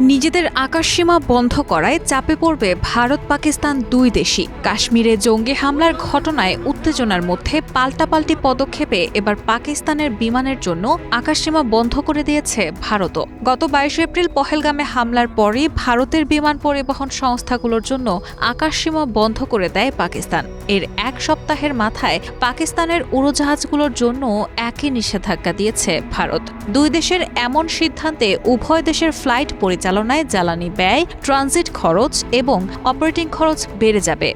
নিজেদের আকাশসীমা বন্ধ করায় চাপে পড়বে ভারত পাকিস্তান দুই দেশই। কাশ্মীরে জঙ্গি হামলার ঘটনায় উত্তেজনার মধ্যে পাল্টাপাল্টি পদক্ষেপে এবার পাকিস্তানের বিমানের জন্য আকাশসীমা বন্ধ করে দিয়েছে ভারতও। গত বাইশ এপ্রিল পহেলগামে হামলার পরই ভারতের বিমান পরিবহন সংস্থাগুলোর জন্য আকাশসীমা বন্ধ করে দেয় পাকিস্তান। এর এক সপ্তাহের মাথায় পাকিস্তানের উড়োজাহাজগুলোর জন্য একই নিষেধাজ্ঞা দিয়েছে ভারত। দুই দেশের এমন সিদ্ধান্তে উভয় দেশের ফ্লাইট পরিচালনায় জ্বালানি ব্যয় ট্রানজিট খরচ এবং অপারেটিং খরচ বেড়ে যাবে।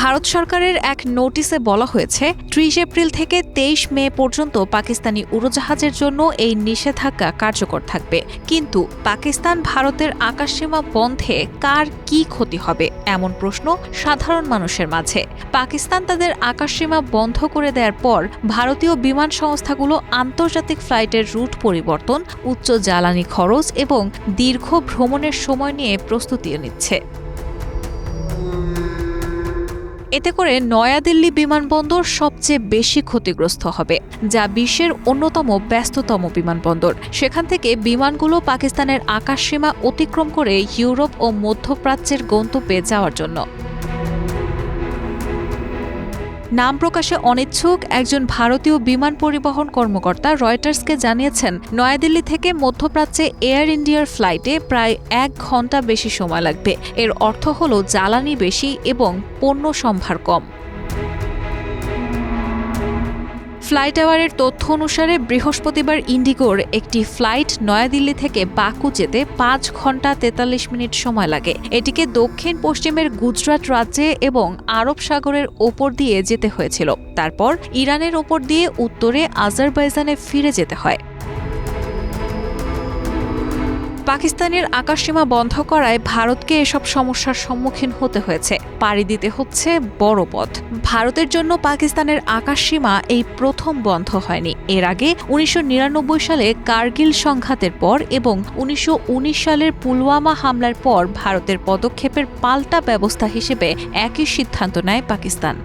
ভারত সরকারের এক নোটিশে বলা হয়েছে, ত্রিশ এপ্রিল থেকে তেইশ মে পর্যন্ত পাকিস্তানি উড়োজাহাজের জন্য এই নিষেধাজ্ঞা কার্যকর থাকবে। কিন্তু পাকিস্তান ভারতের আকাশসীমা বন্ধে কার কি ক্ষতি হবে, এমন প্রশ্ন সাধারণ মানুষের মাঝে। পাকিস্তান তাদের আকাশসীমা বন্ধ করে দেওয়ার পর ভারতীয় বিমান সংস্থাগুলো আন্তর্জাতিক ফ্লাইটের রুট পরিবর্তন, উচ্চ জ্বালানি খরচ এবং দীর্ঘ ভ্রমণের সময় নিয়ে প্রস্তুতি নিচ্ছে। এতে করে নয়াদিল্লি বিমানবন্দর সবচেয়ে বেশি ক্ষতিগ্রস্ত হবে, যা বিশ্বের অন্যতম ব্যস্ততম বিমানবন্দর। সেখান থেকে বিমানগুলো পাকিস্তানের আকাশসীমা অতিক্রম করে ইউরোপ ও মধ্যপ্রাচ্যের গন্তব্যে যাওয়ার জন্য। নাম প্রকাশে অনিচ্ছুক একজন ভারতীয় বিমান পরিবহন কর্মকর্তা রয়টার্সকে জানিয়েছেন, নয়াদিল্লি থেকে মধ্যপ্রাচ্যে এয়ার ইন্ডিয়ার ফ্লাইটে প্রায় এক ঘণ্টা বেশি সময় লাগবে। এর অর্থ হল জ্বালানি বেশি এবং পণ্য সম্ভার কম। ফ্লাইট আওয়ারের তথ্য অনুসারে বৃহস্পতিবার ইন্ডিগোর একটি ফ্লাইট নয়াদিল্লি থেকে বাকু যেতে পাঁচ ঘণ্টা তেতাল্লিশ মিনিট সময় লাগে। এটিকে দক্ষিণ, পশ্চিমের গুজরাট রাজ্যে এবং আরব সাগরের ওপর দিয়ে যেতে হয়েছিল। তারপর ইরানের ওপর দিয়ে উত্তরে আজারবাইজানে ফিরে যেতে হয়। পাকিস্তানের আকাশসীমা বন্ধ করায় ভারতকে এসব সমস্যার সম্মুখীন হতে হয়েছে। পাড়ি দিতে হচ্ছে বড় পথ। ভারতের জন্য পাকিস্তানের আকাশসীমা এই প্রথম বন্ধ হয়নি। এর আগে উনিশশো নিরানব্বই সালে কার্গিল সংঘাতের পর এবং উনিশশো উনিশ সালের পুলওয়ামা হামলার পর ভারতের পদক্ষেপের পাল্টা ব্যবস্থা হিসেবে একই সিদ্ধান্ত নেয় পাকিস্তান।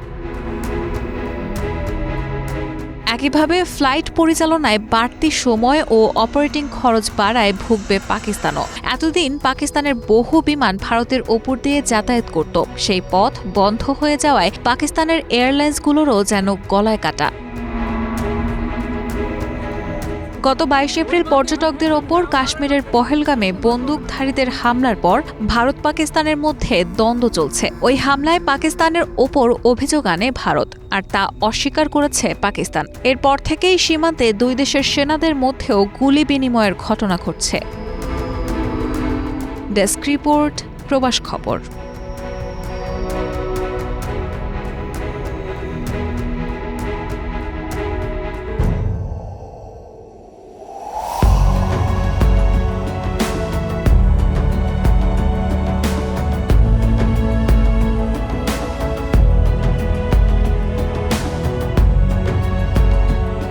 একইভাবে ফ্লাইট পরিচালনায় বাড়তি সময় ও অপারেটিং খরচ বাড়ায় ভুগবে পাকিস্তানও। এতদিন পাকিস্তানের বহু বিমান ভারতের ওপর দিয়ে যাতায়াত করত। সেই পথ বন্ধ হয়ে যাওয়ায় পাকিস্তানের এয়ারলাইন্সগুলোরও যেন গলায় কাটা। গত বাইশ এপ্রিল পর্যটকদের ওপর কাশ্মীরের পহেলগামে বন্দুকধারীদের হামলার পর ভারত পাকিস্তানের মধ্যে দ্বন্দ্ব চলছে। ওই হামলায় পাকিস্তানের ওপর অভিযোগ আনে ভারত, আর তা অস্বীকার করেছে পাকিস্তান। এরপর থেকেই সীমান্তে দুই দেশের সেনাদের মধ্যেও গুলি বিনিময়ের ঘটনা ঘটছে। ডেস্ক রিপোর্ট, প্রবাস খবর।